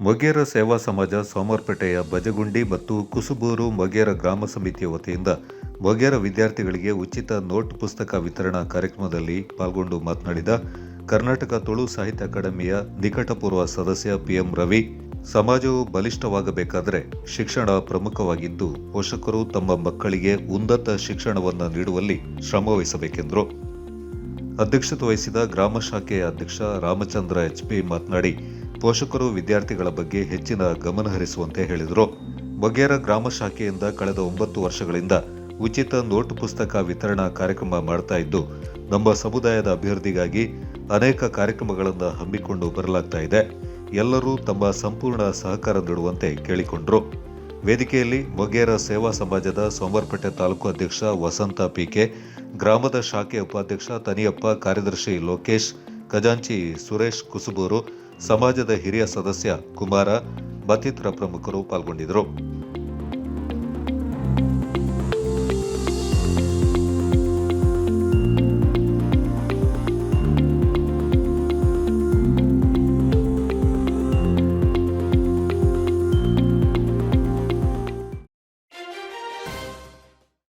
ಮೊಗೇರ ಸೇವಾ ಸಮಾಜ ಸೋಮರ್ಪೇಟೆಯ ಬಜಗುಂಡಿ ಮತ್ತು ಕುಸುಬೂರು ಮೊಗೇರ ಗ್ರಾಮ ಸಮಿತಿಯ ವತಿಯಿಂದ ಮೊಗೇರ ವಿದ್ಯಾರ್ಥಿಗಳಿಗೆ ಉಚಿತ ನೋಟ್ ಪುಸ್ತಕ ವಿತರಣಾ ಕಾರ್ಯಕ್ರಮದಲ್ಲಿ ಪಾಲ್ಗೊಂಡು ಮಾತನಾಡಿದ ಕರ್ನಾಟಕ ತುಳು ಸಾಹಿತ್ಯ ಅಕಾಡೆಮಿಯ ನಿಕಟಪೂರ್ವ ಸದಸ್ಯ ಪಿಎಂ ರವಿ, ಸಮಾಜವು ಬಲಿಷ್ಠವಾಗಬೇಕಾದರೆ ಶಿಕ್ಷಣ ಪ್ರಮುಖವಾಗಿದ್ದು ಪೋಷಕರು ತಮ್ಮ ಮಕ್ಕಳಿಗೆ ಉನ್ನತ ಶಿಕ್ಷಣವನ್ನು ನೀಡುವಲ್ಲಿ ಶ್ರಮವಹಿಸಬೇಕೆಂದರು ಅಧ್ಯಕ್ಷತೆ ವಹಿಸಿದ ಗ್ರಾಮ ಶಾಖೆಯ ಅಧ್ಯಕ್ಷ ರಾಮಚಂದ್ರ ಎಚ್ಪಿ ಮಾತನಾಡಿ ಪೋಷಕರು ವಿದ್ಯಾರ್ಥಿಗಳ ಬಗ್ಗೆ ಹೆಚ್ಚಿನ ಗಮನ ಹರಿಸುವಂತೆ ಹೇಳಿದರು. ಬಗೇರ ಗ್ರಾಮ ಶಾಖೆಯಿಂದ ಕಳೆದ ಒಂಬತ್ತು ವರ್ಷಗಳಿಂದ ಉಚಿತ ನೋಟ್ ಪುಸ್ತಕ ವಿತರಣಾ ಕಾರ್ಯಕ್ರಮ ಮಾಡ್ತಾ ಇದ್ದು, ನಮ್ಮ ಸಮುದಾಯದ ಅಭಿವೃದ್ಧಿಗಾಗಿ ಅನೇಕ ಕಾರ್ಯಕ್ರಮಗಳನ್ನು ಹಮ್ಮಿಕೊಂಡು ಬರಲಾಗ್ತಾ ಇದೆ. ಎಲ್ಲರೂ ತಮ್ಮ ಸಂಪೂರ್ಣ ಸಹಕಾರ ನೀಡುವಂತೆ ಕೇಳಿಕೊಂಡರು. ವೇದಿಕೆಯಲ್ಲಿ ಮೊಗೇರ ಸೇವಾ ಸಮಾಜದ ಸೋಮರ್ಪೇಟೆ ತಾಲೂಕು ಅಧ್ಯಕ್ಷ ವಸಂತ ಪಿಕೆ ಗ್ರಾಮದ ಶಾಖೆ ಉಪಾಧ್ಯಕ್ಷ ತನಿಯಪ್ಪ, ಕಾರ್ಯದರ್ಶಿ ಲೋಕೇಶ್, ಖಜಾಂಚಿ ಸುರೇಶ್ ಕುಸುಬೂರು ಸಮಾಜದ ಹಿರಿಯ ಸದಸ್ಯ ಕುಮಾರ ಮತ್ತಿತರ ಪ್ರಮುಖರು ಪಾಲ್ಗೊಂಡಿದ್ದರು.